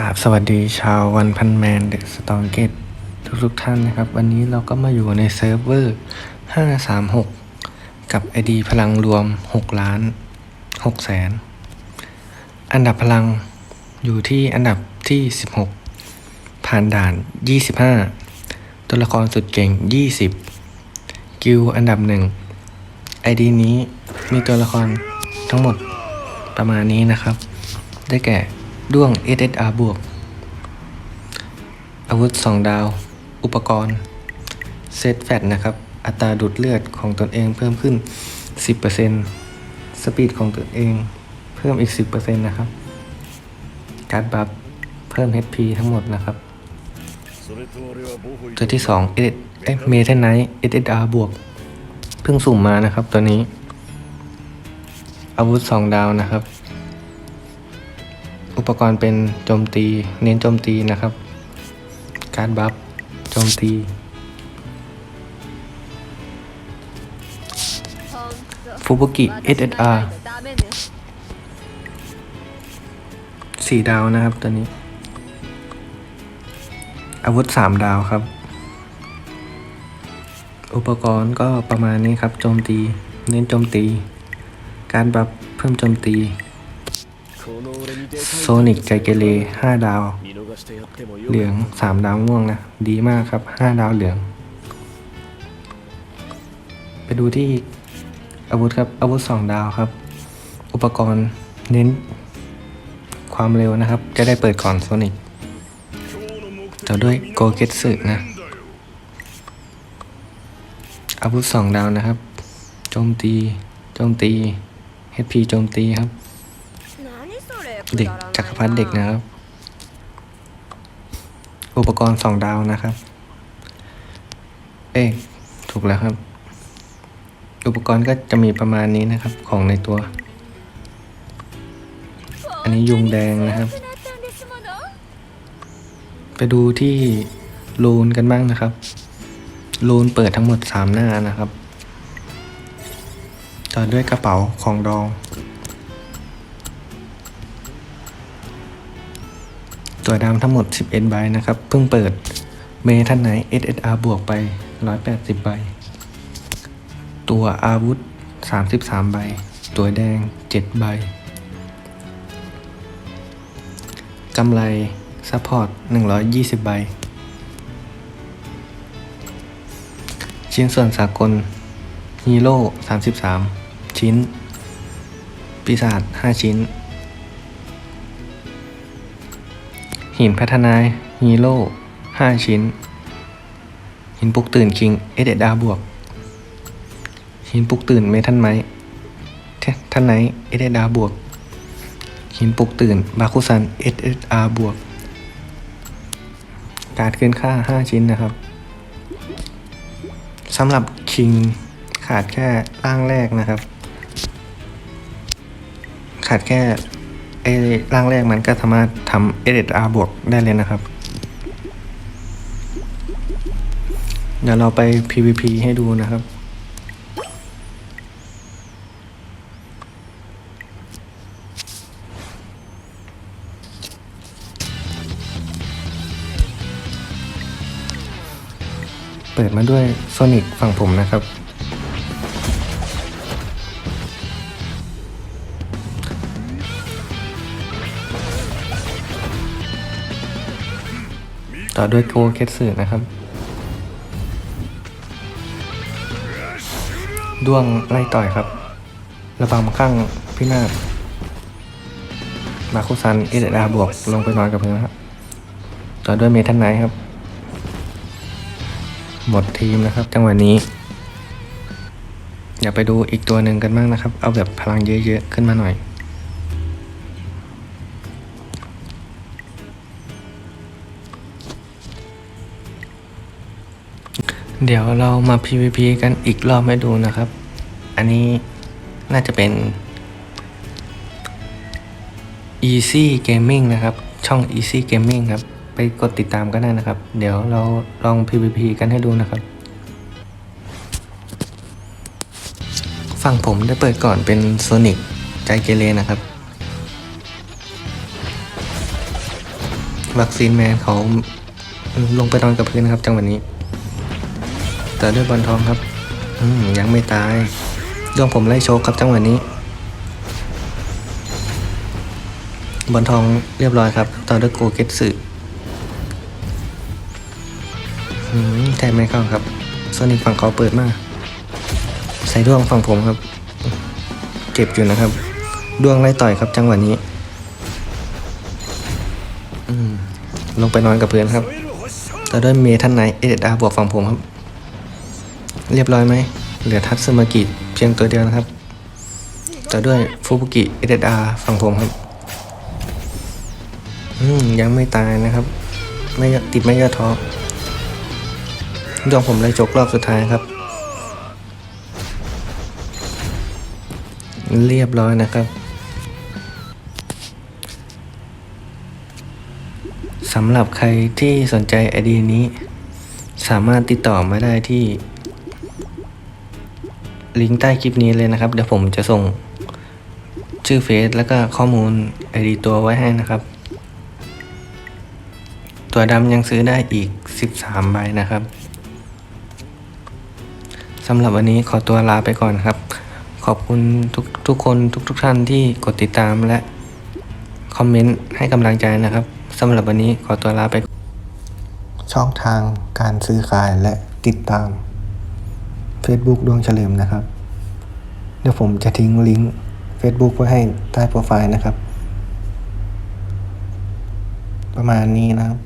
กราบสวัสดีชาววันพันแมนเดอะสตองเกตทุกทุกๆท่านนะครับ วันนี้เราก็มาอยู่ในเซิร์ฟเวอร์ 536 กับ ID พลังรวม 6 ล้าน6แสน อันดับพลังอยู่ที่อันดับที่ 16 ผ่านด่าน 25 ตัวละครสุดเก่ง 20 กิลอันดับหนึ่ง ID นี้มีตัวละครทั้งหมดประมาณนี้นะครับ ได้แก่ ด้วง SSR บวก อาวุธ 2 ดาว อุปกรณ์ เซตแฟตนะครับ อัตราดูดเลือดของตนเองเพิ่มขึ้น 10%สปีดของตนเองเพิ่มอีก 10%นะครับ การบัฟเพิ่ม HP ทั้งหมดนะครับตัวที่ 2 เอ๊ะเมทันไนท์ SSR บวก เพิ่งสุ่มมานะครับตัวนี้ อาวุธ 2 ดาวนะครับ ปกรณ์เป็นโจมตี เน้นโจมตีนะครับ การบัฟโจมตี ฟูบุกิ SSR สี่ดาวนะครับตัวนี้ อาวุธสามดาวครับ อุปกรณ์ก็ประมาณนี้ครับ โจมตี เน้นโจมตี การบัฟเพิ่มโจมตี โซนิกใจเกเรห้าดาว เหลืองสามดาวม่วงนะ ดีมากครับห้าดาวเหลือง ไปดูที่อาวุธครับ อาวุธสองดาวครับ อุปกรณ์เน้นความเร็วนะครับ จะได้เปิดก่อนโซนิกต่อด้วยโกเกตสึนะ อาวุธสองดาวนะครับ โจมตี โจมตี HP โจมตีครับ เด็กจักรพรรดิเด็กนะครับ อุปกรณ์สองดาวนะครับ เอ๊ถูกแล้วครับ อุปกรณ์ก็จะมีประมาณนี้นะครับ ของในตัว อันนี้ยุงแดงนะครับ ไปดูที่ลูนกันบ้างนะครับ ลูนเปิดทั้งหมดสามหน้านะครับ ต่อด้วยกระเป๋าของดอง ตัวดำทั้งหมด 11 ใบนะครับ เพิ่งเปิดเมทันไหน SSR บวกไป 180 ใบ ตัวอาวุธ 33 ใบ ตัวแดง 7 ใบ กำไรซัพพอร์ต 120 ใบ ชิ้นส่วนสากลฮีโร่ 33 ชิ้น ปีศาจ 5 ชิ้น หินพัฒนาฮีโร่5ชิ้น หินปลุกตื่นคิง เอเดดาบวก หินปลุกตื่นเมทันไมทันไหนเอเดดาบวก หินปลุกตื่นบาคุซันเอเดอาบวก การขึ้นค่า 5 ชิ้นนะครับสำหรับคิงขาดแค่ร่างแรกนะครับ ขาดแค่ ไอ้ร่างแรกมันก็สามารถทำ SSR บวกได้เลยนะครับ เดี๋ยวเราไป PVP ให้ดูนะครับเปิดมาด้วยโซนิกฝั่งผมนะครับ ต่อด้วยโกเคสสึนะครับ ด้วงไล่ต่อยครับ ระบำข้างพินาศมาคุซันเอเดดาบวกลงไปนอนกับพื้นครับ ต่อด้วยเมทันไนท์ครับ หมดทีมนะครับ จังหวะนี้ อย่าไปดูอีกตัวหนึ่งกันบ้างนะครับ เอาแบบพลังเยอะๆ ขึ้นมาหน่อย เดี๋ยวเรามา PVP กันอีกรอบให้ดูนะครับ อันนี้น่าจะเป็น Easy Gaming นะครับ ช่อง Easy Gaming ครับ ไปกดติดตามก็ได้นะครับ เดี๋ยวเราลอง PVP กันให้ดูนะครับ ฝั่งผมได้เปิดก่อนเป็น Sonic ใจเกเรนะครับ วัคซีนแมนเขาลงไปนอนกับพื้นนะครับจังหวะนี้ ต่อด้วยบอลทองครับ อืมยังไม่ตายดวงผมไล่โชกครับจังหวะนี้ บอลทองเรียบร้อยครับต่อด้วยโกเกตสึอืมแทนไม่เข้าครับโซนิกฝั่งเขาเปิดมาก ใส่ดวงฝั่งผมครับ เจ็บอยู่นะครับ ดวงไล่ต่อยครับจังหวะนี้อืมลงไปนอนกับพื้นครับ ต่อด้วยเมทันไนเอเดอาบวกฝั่งผมครับ เรียบร้อยไหม เหลือทัตสึมากิเพียงตัวเดียวนะครับ ต่อด้วยฟูบุกิเอเดอาฝั่งผมครับ อืม ยังไม่ตายนะครับ ไม่ติดไม่ย่อท้อดวงผมเลยจกรอบสุดท้ายครับ เรียบร้อยนะครับสำหรับใครที่สนใจไอเดียนี้ สามารถติดต่อมาได้ที่ ลิงก์ใต้คลิปนี้เลยนะครับ เดี๋ยวผมจะส่งชื่อเฟซแล้วก็ข้อมูลไอดีตัวไว้ให้นะครับ ตัวดำยังซื้อได้อีก 13 ใบนะครับสำหรับวันนี้ขอตัวลาไปก่อนครับ ขอบคุณทุกทุกคนทุกทุกท่านที่กดติดตามและคอมเมนต์ให้กำลังใจนะครับสำหรับวันนี้ขอตัวลาไป ช่องทางการซื้อขายและติดตาม Facebook ดวงเฉลิมนะครับ เดี๋ยวผมจะทิ้งลิงก์ Facebook ไว้ให้ใต้โปรไฟล์นะครับ ประมาณนี้นะครับ